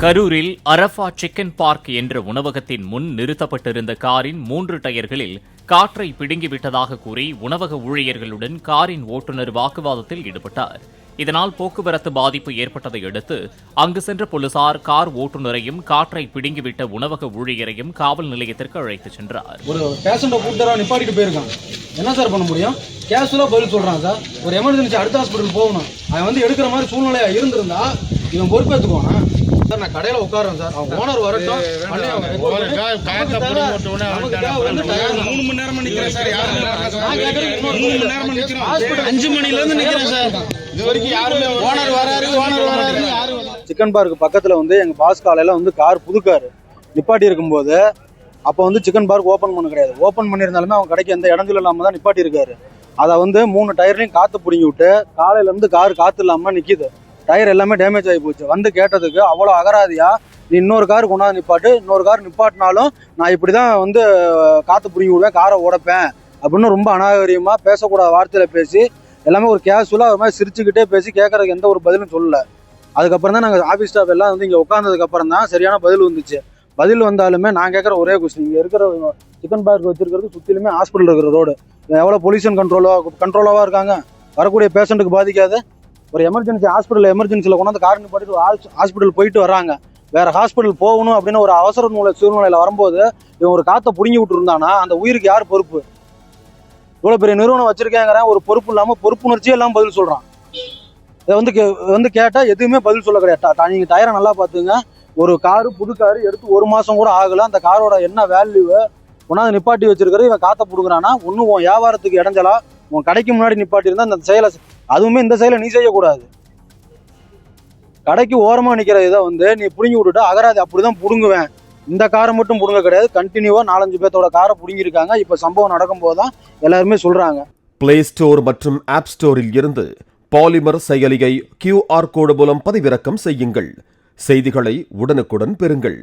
கரூரில் Arafah chicken park என்ற உணவகத்தின் முன் நிறுத்தப்பட்டிருந்த காரின் மூன்று டயர்களில் காற்றை பிடுங்கிவிட்டதாக கூறி உணவக ஊழியர்களுடன் காரின் ஓட்டுநர் வாக்குவாதத்தில் ஈடுபட்டார். இதனால் போக்குவரத்து பாதிப்பு ஏற்பட்டதை அடுத்து அங்கு சென்ற போலீசார் கார் ஓட்டுநரையும் காற்றை பிடுங்கிவிட்ட உணவக ஊழியரையும் காவல் நிலையத்திற்கு அழைத்துச் சென்றார். ஒரு பேஷண்ட்டை நிப்பாட்டிட்டு போயிருக்கான். என்ன சார் பண்ண முடியும்? கேஷுவலாக பதில் சொல்கிறான் சார் ஒரு எமர்ஜென்சி அடுத்த ஹாஸ்பிட்டல் போகணும். அவன் வந்து எடுக்கிற மாதிரி சூழ்நிலையா இருந்திருந்தா இவன் பொறுப்பேற்றுக்குவானா சார் நான் கடையில் உட்காரேன் சார். ஓனர் வரட்டும். அவங்க மூணு மணி நேரமா நிக்கிறேன் சார். மூணு மணி அஞ்சு மணில இருந்து நிக்கிறேன் சார். இது வரைக்கும் யாருமே ஓனர் வராரு ஓனர் வராருன்னு யாரும் வரல. சிக்கன் பார்க் பக்கத்தில் வந்து எங்கள் பாஸ் காலையில் வந்து கார் புது கார் நிப்பாட்டி இருக்கும்போது அப்போ வந்து சிக்கன் பார்க் ஓப்பன் பண்ண கிடையாது. ஓப்பன் பண்ணியிருந்தாலுமே அவன் கடைக்கு எந்த இடத்துல இல்லாமல் தான் நிப்பாட்டி இருக்காரு அதை வந்து மூணு டயர்லையும் காற்று பிடிங்கி விட்டு காலையில இருந்து கார் காற்று இல்லாமல் நிற்கிது டயர் எல்லாமே டேமேஜ் ஆகி போச்சு. வந்து கேட்டதுக்கு அவ்வளோ அகராதியா? நீ இன்னொரு கார் கொண்டாந்து நிப்பாட்டு. இன்னொரு கார் நிப்பாட்டினாலும் நான் இப்படி தான் வந்து காற்று புரிஞ்சு விடுவேன் காரை உடைப்பேன் அப்படின்னு ரொம்ப அநாகரியமாக பேசக்கூடாத வார்த்தையில் பேசி எல்லாமே ஒரு கேஷுவலாக ஒரு மாதிரி சிரிச்சுக்கிட்டே பேசி கேட்கறதுக்கு எந்த ஒரு பதிலும் சொல்லலை. அதுக்கப்புறம் தான் நாங்கள் ஆஃபீஸ் ஸ்டாஃப் எல்லாம் வந்து இங்கே உட்காந்ததுக்கப்புறம் தான் சரியான பதில் வந்துச்சு. பதில் வந்தாலுமே நான் கேட்குற ஒரே கொஸ்டின் இங்கே இருக்கிற சிக்கன் பார்க் வச்சிருக்கிறது சுற்றிலுமே ஹாஸ்பிட்டல் இருக்கிற ரோடு எவ்வளோ பொல்யூஷன் கண்ட்ரோலாக கண்ட்ரோலாக இருக்காங்க? வரக்கூடிய பேஷண்ட்டுக்கு பாதிக்காது. ஒரு எமர்ஜென்சி ஹாஸ்பிட்டல் எமர்ஜென்சியில் கொண்டாந்து கார் நிப்பாட்டிட்டு ஹாஸ்பிட்டல் போயிட்டு வராங்க. வேற ஹாஸ்பிட்டல் போகணும் அப்படின்னு ஒரு அவசர நூலை சூழ்நிலையில் வரும்போது இவன் ஒரு காற்றை புடுங்கி விட்டுருந்தானா? அந்த உயிருக்கு யார் பொறுப்பு? இவ்வளோ பெரிய நிறுவனம் வச்சிருக்கேங்கிறேன் ஒரு பொறுப்பு இல்லாமல் பொறுப்புணர்ச்சியே இல்லாமல் பதில் சொல்கிறான் இதை வந்து கே வந்து கேட்டால் எதுவுமே பதில் சொல்ல கிடையாது. நீங்கள் டயரை நல்லா பார்த்துங்க. ஒரு காரு புது காரு எடுத்து ஒரு மாதம் கூட ஆகலை. அந்த காரோட என்ன வேல்யூ ஒன்றாவது நிப்பாட்டி வச்சிருக்கிற இவன் காற்றை பிடுங்குறானா? ஒன்றும் உன் வியாபாரத்துக்கு இடைஞ்சலா? உன் கடைக்கு முன்னாடி நிப்பாட்டி இருந்தால் அந்த செயலை அதுவுமே இந்த செயலை நீ செய்யக்கூடாது. கடைக்கு ஓரமாக நிற்கிற இதை வந்து நீ பிடுங்கி விட்டுட்டு அகராதி அப்படிதான் பிடுங்குவேன். இந்த காரை மட்டும் பிடுங்க கிடையாது. கண்டினியூவாக நாலஞ்சு பேர்த்தோட காரை பிடுங்கியிருக்காங்க. இப்போ சம்பவம் நடக்கும்போது தான் எல்லாருமே சொல்கிறாங்க பிளே ஸ்டோர் மற்றும் ஆப் ஸ்டோரில் இருந்து பாலிமர் செயலியை கியூஆர் கோடு மூலம் பதிவிறக்கம் செய்யுங்கள். செய்திகளை உடனுக்குடன் பெறுங்கள்.